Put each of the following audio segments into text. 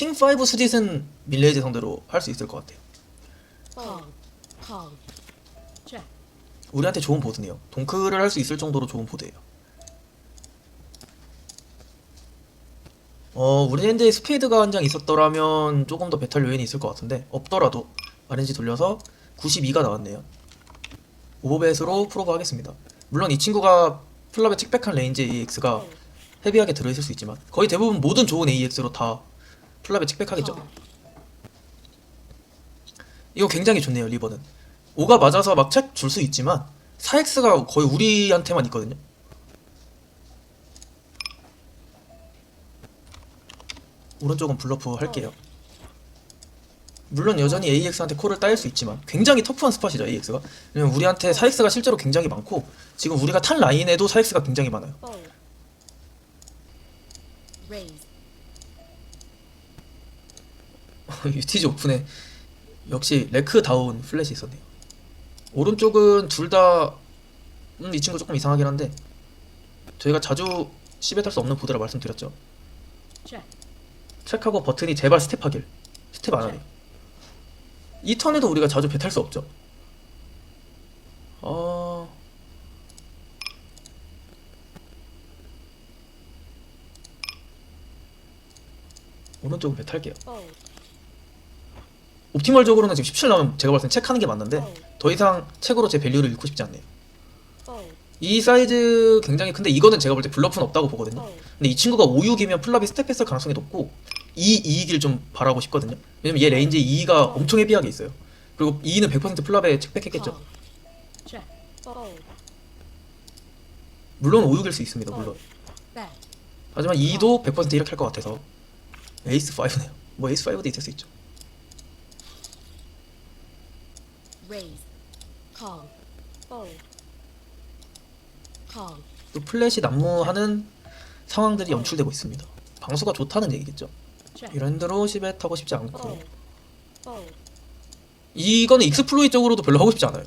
킹 5 수짓은 밀레이즈 상대로 할 수 있을 것 같아요. 우리한테 좋은 보드네요. 동크를 할 수 있을 정도로 좋은 보드예요. 어, 우리 핸드에 스페이드가 한 장 있었더라면 조금 더 배탈 요인이 있을 것 같은데 없더라도 RNG 돌려서 92가 나왔네요. 오버벳으로 프로브 하겠습니다. 물론 이 친구가 플랍에 칙백한 레인지 AX가 헤비하게 들어있을 수 있지만 거의 대부분 모든 좋은 AX로 다 플랍에 칙백하겠죠. Call. 이거 굉장히 좋네요 리버는. 5가 맞아서 막 책 줄 수 있지만 4X가 거의 우리한테만 있거든요. 오른쪽은 블러프 할게요. 물론 여전히 AX한테 콜을 따일 수 있지만 굉장히 터프한 스팟이죠 AX가. 왜냐면 우리한테 4X가 실제로 굉장히 많고 지금 우리가 탄 라인에도 4X가 굉장히 많아요 유티지 오픈에 역시 레크 다운 플래시 있었네요. 오른쪽은 둘 다 음, 이 친구 조금 이상하긴 한데 저희가 자주 씹에 탈 수 없는 보드라 말씀드렸죠. 체크하고 버튼이 제발 스텝하길 스텝 안 하네. 이 턴에도 우리가 자주 배탈 수 없죠. 어... 오른쪽은 배 탈게요. 옵티멀적으로는 지금 17 나오면 제가 봤을 땐 체크하는 게 맞는데. 더 이상 책으로 제 밸류를 잃고 싶지 않네요. 이 사이즈 굉장히 큰데 이거는 제가 볼 때 블러프는 없다고 보거든요. 근데 이 친구가 5, 6이면 플랍이 스텝했을 가능성이 높고 2, 2이길 좀 바라고 싶거든요. 왜냐면 얘 레인지 2가 엄청 헤비하게 있어요. 그리고 2는 100% 플랍에 책백했겠죠. 물론 5, 6일 수 있습니다. 물론. 하지만 2도 100% 이렇게 할 것 같아서 에이스 5네요. 뭐 에이스 5도 있을 수 있죠. Raise. Call. Fold. Call. 또 플랫이 난무하는 상황들이 연출되고 있습니다. 방수가 좋다는 얘기겠죠. 이런 대로 10에 타고 싶지 않고. 이거는 익스플로이 쪽으로도 별로 하고 싶지 않아요.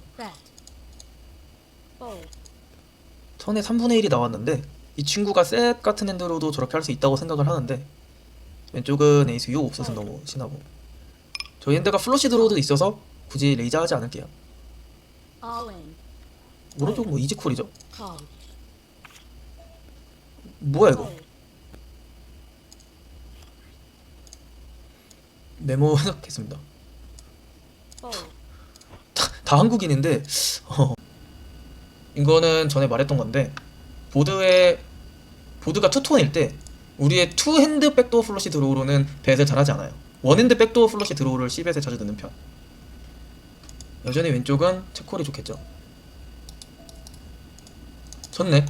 턴에 3분의 1이 나왔는데 이 친구가 셋 같은 핸드로도 저렇게 할 수 있다고 생각을 하는데 왼쪽은 에이스 6 옵셋은 너무 신하고 저희 핸드가 플러시 드로우도 있어서 굳이 레이저 하지 않을게요. 오른쪽 뭐 이지콜이죠? 뭐야 이거? 메모 해놓겠습니다. Fold. 다 한국인인데 어, 이거는 전에 말했던 건데 보드에 보드가 투톤일 때 우리의 투 핸드 백도어 플러시 드로우로는 벳을 잘하지 않아요. 원 핸드 백도어 플러시 드로우를 C벳에 자주 넣는 편. 여전히 왼쪽은 체콜이 좋겠죠. 졌네.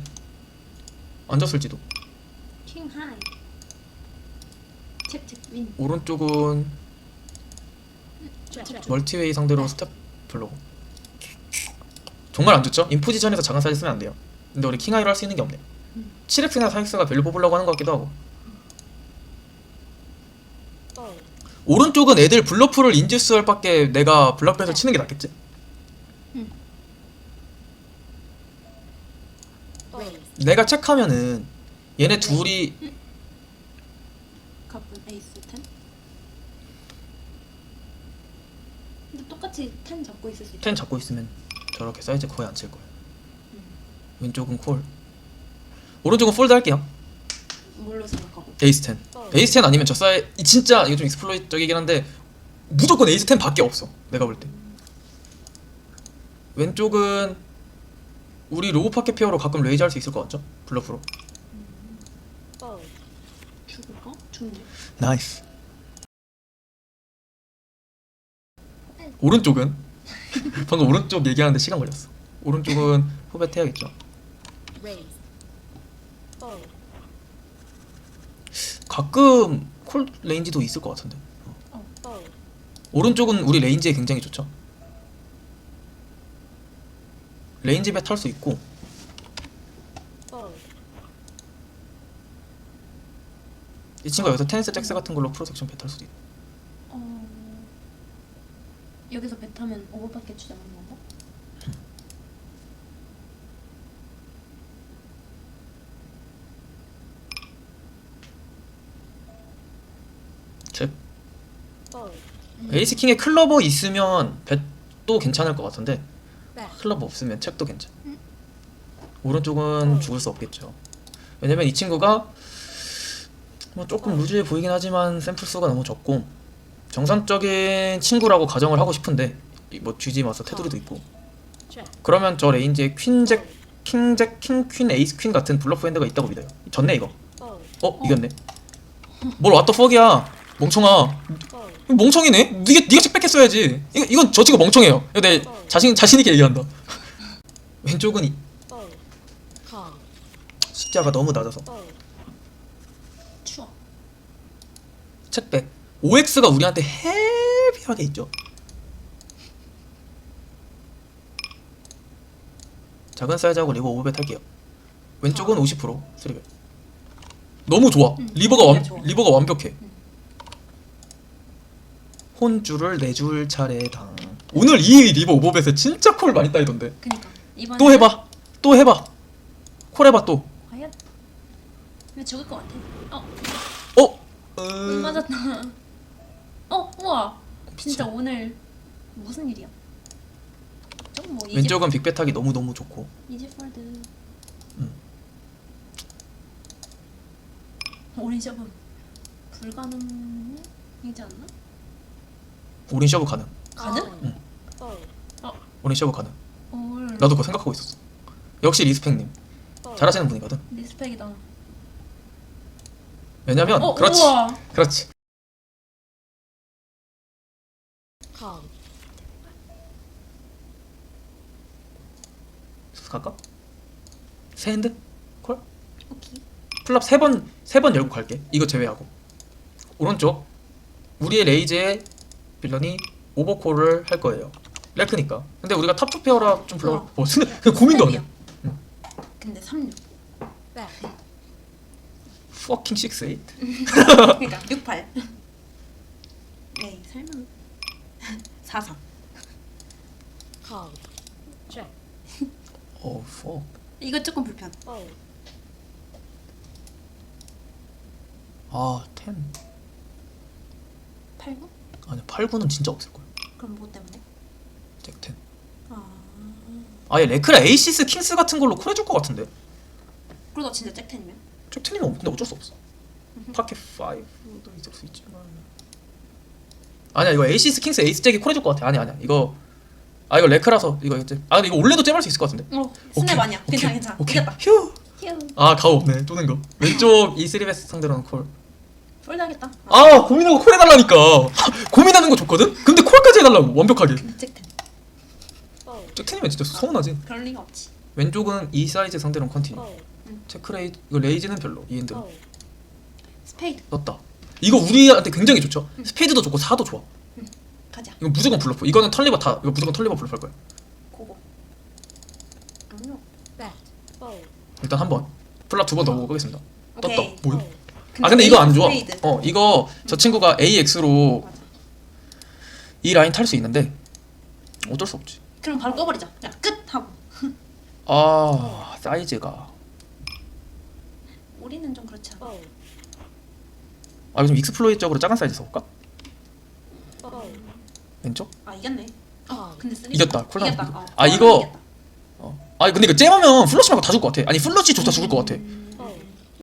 앉았을지도. 킹 하이 챕챕 윈 오른쪽은. 멀티웨이 상대로 스텝 별로고. 정말 안 좋죠? 인포지션에서 작은 사이즈 쓰면 안 돼요. 근데 우리 킹하이로 할 수 있는 게 없네요. 7X나 4X가 밸류 뽑으려고 하는 것 같기도 하고. Fold. 오른쪽은 애들 블러프를 인듀스 할 밖에 내가 블락배에서 치는 게 낫겠지? Raise. 내가 체크하면은 얘네 둘이 가쁜 에이스 10 근데 똑같이 10 잡고 있을 수 있어 텐 잡고 있으면 저렇게 사이즈 거의 안 칠 거예요. 왼쪽은 콜. 오른쪽은 폴드 할게요. 뭘로 생각하고 에이스 10. 에이스 10 아니면 저 사이 이 진짜 이게 좀 익스플로이적이긴 한데 무조건 에이스 10 밖에 없어. 내가 볼 때. 왼쪽은 우리 로우 파켓 페어로 가끔 레이저 할수 있을 것 같죠? 블러프로. Fold. 죽을까? 죽네 나이스. 오른쪽은 방금 오른쪽 얘기하는데 시간 걸렸어. 오른쪽은. Raise. Fold. 가끔 콜 레인지도 있을 것 같은데. Fold. 오른쪽은 우리 레인지에 굉장히 좋죠. 레인지 배탈 수 있고. 이 친구가 여기서 테니스 잭스 같은 걸로 프로섹션 배탈 수도 있고 어... 여기서 배 타면 오버밖에 주장하는 건가? 책 fold, 에이스 킹에 클러버 있으면 뱃도 괜찮을 것 같은데 back, 클러버 없으면 책도 괜찮. 음. 오른쪽은 죽을 수 없겠죠. 왜냐면 이 친구가 뭐 조금 루즈해 보이긴 하지만 샘플 수가 너무 적고 정상적인 친구라고 가정을 하고 싶은데 이뭐 GG 마서 테두리도 있고 check, 그러면 저 레인지에 퀸잭, 킹잭, 킹퀸, 에이스 퀸 같은 블러프 핸드가 있다고 믿어요. 졌네 이거. 어 이겼네. 뭘 왓더 퍽이야 멍청아. 멍청이네. 네가 네가 책백했어야지. 이거 이건 저 친구 멍청해요. 이거 내 자신 자신 있게 얘기한다. 왼쪽은 이- 숫자가 너무 낮아서 추워. 책백. OX가 우리한테 헤비하게 있죠. 작은 사이즈하고 리버 500 할게요. 왼쪽은 50% 3배. 너무 좋아. 응, 리버가 완 좋아. 리버가 완벽해. 응. 혼줄을 내줄 차례당. 오늘 이 리버 오버벳에 진짜 콜 많이 따이던데. 그니까 이번 또 해봐. 또 해봐. 콜 해봐 또. 과연 왜 죽을 것 같아? 어, 어? 음, 음... 맞았다. 어, 우와. 진짜. 오늘 무슨 일이야? 좀뭐 왼쪽은 빅bet 하기 너무 너무 좋고. 이지 폴드. 음. 오렌지 셔브 불가능이지 않나? 오린 şö브 가능. 가능? on, fold, 오린 şö브 가능. 올. 나도 그거 생각하고 있었어. 역시 리스펙님 fold, 잘하시는 분이거든. 리스펙이다. 왜냐면 어, 그렇지, 우와. 그렇지. call, 갈까? 세 핸드 콜? 오케이. 플랍 세 번 세 번 열고 갈게. 이거 제외하고 오른쪽 우리의 레이즈의 빌런이 오버콜을 할 거예요. 레크니까. 근데 우리가 탑 투 페어라 좀 불러. 어. 어, 근데 그 고민도 안 해. 응. 근데 36. back, Fucking 6 8. 그러니까 68. 네, 설마 43. call, check, 어, fuck. 이거 조금 불편. fold, 아, 10. 89? 아니, 8, 9는 진짜 없을 거야. 그럼 뭐 때문에? 잭 10. 아. 아예 레크라 에이시스 킹스 같은 걸로 콜해줄 것 같은데. 그러다 진짜 잭텐이면? 잭 10이면 근데 어쩔 수 없어. 파켓 5도 있을 수 있지만. 아니야 이거 에이시스 킹스 에이스 잭이 콜해줄 것 같아. 아니야 아니야 이거 아 이거 레크라서 이거 이거 아 근데 이거 올레도 잼할 수 있을 것 같은데. 어, 스냅 아니야. 괜찮아, 괜찮아. 오케이. 이겼다. 휴. 휴. 아 가오 없네 쪼는 거. 왼쪽 이 3베스 상대로는 콜. 폴드하겠다. 아 고민하고 콜 해달라니까. 고민하는 거 좋거든. 근데 콜까지 해달라고 완벽하게. 근데 잭텐. fold, 잭 10이면 진짜 서운하지. 그럴 리가 없지. 왼쪽은 이 사이즈 상대로는 컨티뉴. fold, 체크레이 이거 레이즈는 별로 이 핸드. fold, 스페이드. 넣었다. 이거 우리한테 굉장히 좋죠. 스페이드도 좋고 사도 좋아. 가자. 이거 무조건 블러프. 이거는 털리버 다. 이거 무조건 털리버 블러프 할 거야. 고고. 아니요. back, fold, 일단 한 번. 플랍 두번 보고 가겠습니다. 떴다. 오케이. 뭐야? Fold, 아 근데 이거 안 좋아. 스페이드. 어 이거 저 친구가 AX로. 이 라인 탈 수 있는데 어쩔 수 없지. 그럼 바로 꺼버리자. 야, 끝 하고. 아 사이즈가. 우리는 좀 그렇지 않아. fold, 아 요즘 익스플로이적으로 작은 사이즈 써볼까? fold, 왼쪽? 아 이겼네. 어, 근데 쓰리. 이겼다. 콜라. 이겼다. 어, 아, 이거- 이겼다. 어. 아 근데 이거 잼하면 플러시 말고 다 죽을 것 같아. 아니 플러시조차 죽을 것 같아. 음,